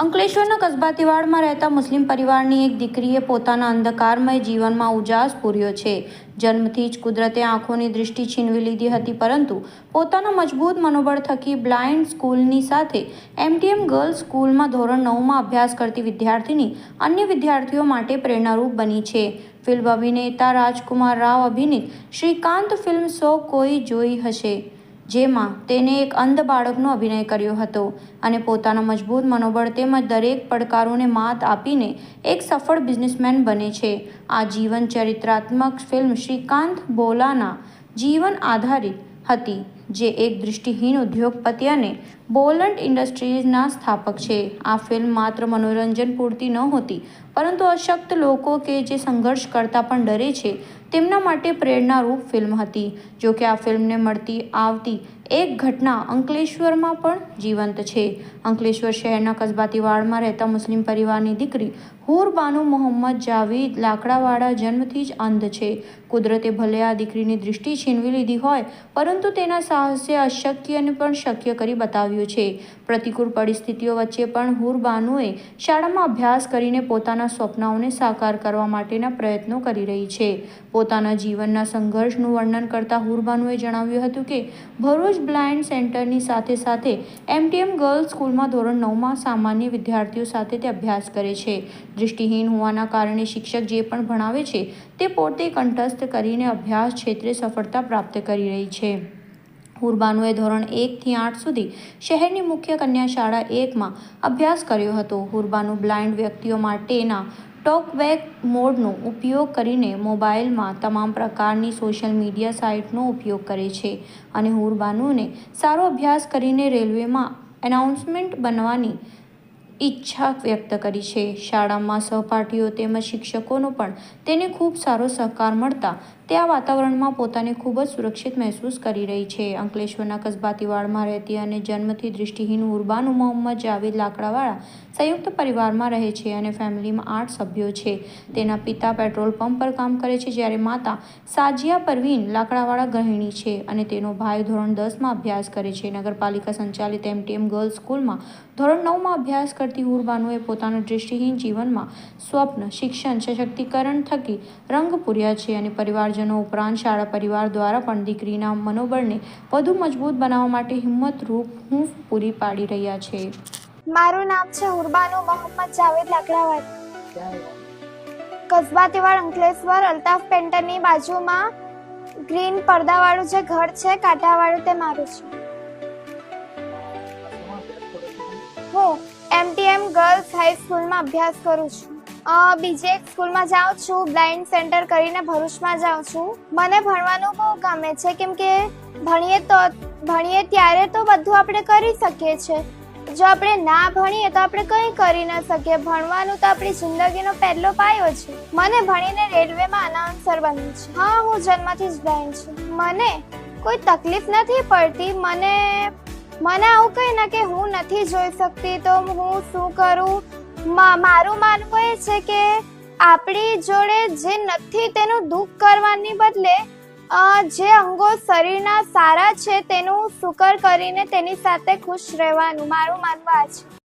અંકલેશ્વરના કસબાતીવાડમાં રહેતા મુસ્લિમ પરિવારની એક દીકરીએ પોતાના અંધકારમય જીવનમાં ઉજાસ પૂર્યો છે. જન્મથી જ કુદરતે આંખોની દૃષ્ટિ છીનવી લીધી હતી, પરંતુ પોતાના મજબૂત મનોબળ થકી બ્લાઇન્ડ સ્કૂલની સાથે એમટીએમ ગર્લ્સ સ્કૂલમાં ધોરણ નવમાં અભ્યાસ કરતી વિદ્યાર્થીની અન્ય વિદ્યાર્થીઓ માટે પ્રેરણારૂપ બની છે. ફિલ્મ અભિનેતા રાજકુમાર રાવ અભિનીત શ્રીકાંત ફિલ્મ સો કોઈ જોઈ હશે. જેમાં તેને એક અંધ બાળકનો અભિનય કર્યો હતો અને પોતાના મજબૂત મનોબળ તેમજ દરેક પડકારોને માત આપીને એક સફળ બિઝનેસમેન બને છે. આ જીવન ચરિત્રાત્મક ફિલ્મ શ્રીકાંત બોલાના જીવન આધારિત હતી, જે એક દૃષ્ટિહીન ઉદ્યોગપતિ અને બોલન્ટ ઇન્ડસ્ટ્રીઝના સ્થાપક છે. આ ફિલ્મ માત્ર મનોરંજન પૂરતી નહોતી પરંતુ અશક્ત લોકો કે જે સંઘર્ષ કરતા પણ ડરે છે, તેમના માટે પ્રેરણારૂપ ફિલ્મ હતી. જો કે આ ફિલ્મને મળતી આવતી એક ઘટના અંકલેશ્વરમાં પણ જીવંત છે. અંકલેશ્વર શહેરના કસબાતીવાડમાં રહેતા મુસ્લિમ પરિવારની દીકરી હુર બાનુ મોહમ્મદ જાવીદ લાકડાવાળા જન્મથી જ અંધ છે. કુદરતે ભલે આ દીકરીની દૃષ્ટિ છીનવી લીધી હોય, પરંતુ તેના સાહસે અશક્યને પણ શક્ય કરી બતાવ્યું છે. પ્રતિકૂળ પરિસ્થિતિઓ વચ્ચે પણ હુર બાનુએ શાળામાં અભ્યાસ કરીને પોતાના સ્વપ્નાઓને સાકાર કરવા માટેના પ્રયત્નો કરી રહી છે. પોતાના જીવનના સંઘર્ષનું વર્ણન કરતા હુરબાનુએ જણાવ્યું હતું કે, ભરૂચ બ્લાઇન્ડ સેન્ટરની સાથે સાથે એમટીએમ ગર્લ્સ સ્કૂલમાં ધોરણ નવમાં સામાન્ય વિદ્યાર્થીઓ સાથે તે અભ્યાસ કરે છે. દૃષ્ટિહીન હોવાના કારણે શિક્ષક જે પણ ભણાવે છે, તે પોતે કંઠસ્થ કરીને અભ્યાસ ક્ષેત્રે સફળતા પ્રાપ્ત કરી રહી છે. હુરબાનુએ ધોરણ એકથી આઠ સુધી શહેરની મુખ્ય કન્યા શાળા એકમાં અભ્યાસ કર્યો હતો. હુરબાનુ બ્લાઇન્ડ વ્યક્તિઓ માટેના ટોકબેક મોડનો ઉપયોગ કરીને મોબાઈલમાં તમામ પ્રકારની સોશિયલ મીડિયા સાઇટનો ઉપયોગ કરે છે અને હુરબાનુને સારો અભ્યાસ કરીને રેલવેમાં એનાઉન્સમેન્ટ બનવાની ઈચ્છા વ્યક્ત કરી છે. શાળામાં સહપાઠીઓ તેમજ શિક્ષકોનો પણ તેને ખૂબ સારો સહકાર મળતા તે આ વાતાવરણમાં પોતાને ખૂબ જ સુરક્ષિત મહેસૂસ કરી રહી છે. અંકલેશ્વરના કસબાતીવાડમાં રહેતી અને જન્મથી દૃષ્ટિહીન ઉર્બાનુ મોહમ્મદ જાવેદ લાકડાવાળા સંયુક્ત પરિવારમાં રહે છે અને ફેમિલીમાં આઠ સભ્યો છે. તેના પિતા પેટ્રોલ પંપ પર કામ કરે છે, જ્યારે માતા સાજિયા પરવીન લાકડાવાળા ગૃહિણી છે અને તેનો ભાઈ ધોરણ દસમાં અભ્યાસ કરે છે. નગરપાલિકા સંચાલિત એમટીએમ ગર્લ્સ સ્કૂલમાં ધોરણ નવમાં અભ્યાસ કરતી ઉર્બાનુએ પોતાના દૃષ્ટિહીન જીવનમાં સ્વપ્ન, શિક્ષણ, સશક્તિકરણ થકી રંગ પૂર્યા છે અને પરિવારજનો ઉપરાંત શાળા પરિવાર દ્વારા પણ દીકરીના મનોબળને વધુ મજબૂત બનાવવા માટે હિંમતરૂપ હૂંફ પૂરી પાડી રહ્યા છે. મારું નામ છે ઉર્બાનો મોહમ્મદ જાવેદ લાકડાવાડ. કસબાતીવાડ અંકલેશ્વર, અલ્તાફ પેન્ટરની બાજુમાં ગ્રીન પડદાવાળું જે ઘર છે, કાંટાવાળું તે મારું છે. હું એમટીએમ ગર્લ્સ હાઈ સ્કૂલમાં અભ્યાસ કરું છું. બીજી સ્કૂલમાં જાઉં છું બ્લાઇન્ડ સેન્ટર કરીને ભરૂચમાં જાઉં છું. મને ભણવાનું બહુ ગમે છે, કેમ કે ભણીએ તો, ભણીએ ત્યારે તો બધું આપણે કરી શકીએ છીએ જો આપણે ના ભણીએ તો આપણે કંઈ કરી ન શકીએ. ભણવાનું તો આપણી જિંદગીનો પહેલો પાયો છે. મને ભણીને રેલવેમાં અનાઉન્સર બનવું છે. હા, હું જન્મથી જ બ્લાઇન્ડ છું. મને કોઈ તકલીફ નથી પડતી. મને મને આવું કંઈ ના કે હું નથી જોઈ શકતી, તો હું શું કરું? મારું માનવું એ છે કે આપણી જોડે જે નથી તેનું દુઃખ કરવાની બદલે જે અંગો શરીરના સારા છે તેનું શુકર કરીને તેની સાથે ખુશ રહેવાનું મારું માનવું છે.